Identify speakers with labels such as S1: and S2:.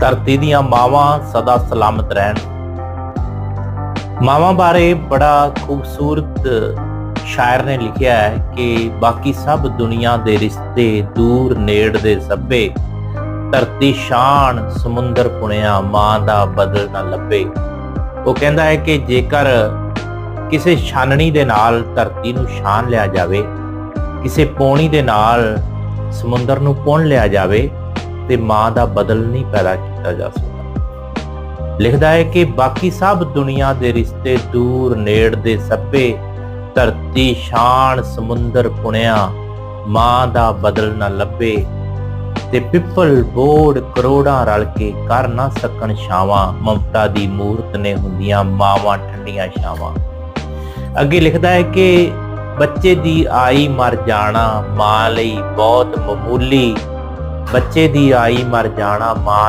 S1: ਧਰਤੀ ਦੀਆਂ ਮਾਵਾਂ ਸਦਾ ਸਲਾਮਤ ਰਹਿਣ। ਮਾਵਾਂ ਬਾਰੇ ਬੜਾ ਖੂਬਸੂਰਤ ਸ਼ਾਇਰ ਨੇ ਲਿਖਿਆ ਹੈ ਕਿ ਬਾਕੀ ਸਭ ਦੁਨੀਆ ਦੇ ਰਿਸ਼ਤੇ ਦੂਰ ਨੇੜ ਦੇ ਸੱਬੇ ਧਰਤੀ ਸ਼ਾਨ ਸਮੁੰਦਰ ਪੁਣਿਆ ਮਾਂ ਦਾ ਬਦਲ ਨਾ ਲੱਭੇ। ਉਹ ਕਹਿੰਦਾ ਹੈ ਕਿ ਜੇਕਰ ਕਿਸੇ ਛਾਨਣੀ ਦੇ ਨਾਲ ਧਰਤੀ ਨੂੰ ਛਾਨ ਲਿਆ ਜਾਵੇ, ਕਿਸੇ ਪੌਣੀ ਦੇ ਨਾਲ ਸਮੁੰਦਰ ਨੂੰ ਪੁਣ ਲਿਆ ਜਾਵੇ ਤੇ ਮਾਂ ਦਾ ਬਦਲ ਨਹੀਂ ਪੈਦਾ ਕੀਤਾ ਜਾ ਸਕਦਾ। ਲਿਖਦਾ ਹੈ ਕਿ ਬਾਕੀ ਸਭ ਦੁਨੀਆ ਦੇ ਰਿਸ਼ਤੇ ਦੂਰ ਨੇੜ ਦੇ ਸੱਬੇ ਧਰਤੀ, ਸ਼ਾਨ, ਸਮੁੰਦਰ ਪੁਣਿਆ, ਮਾਂ ਦਾ ਬਦਲ ਨਾ ਲੱਭੇ ਤੇ ਪਿੱਪਲ, ਬੋੜ, ਕਰੋੜਾਂ ਰਲ ਕੇ ਕਰ ਨਾ ਸਕਣ ਛਾਵਾਂ, ਮਮਤਾ ਦੀ ਮੂਰਤ ਨੇ ਹੁੰਦੀਆਂ ਮਾਵਾਂ ਠੰਡੀਆਂ ਛਾਵਾਂ। ਅੱਗੇ ਲਿਖਦਾ ਹੈ ਕਿ ਬੱਚੇ ਦੀ ਆਈ ਮਰ ਜਾਣਾ ਮਾਂ ਲਈ ਬਹੁਤ ਮਾਮੂਲੀ ਬੱਚੇ ਦੀ ਆਈ ਮਰ ਜਾਣਾ ਮਾਂ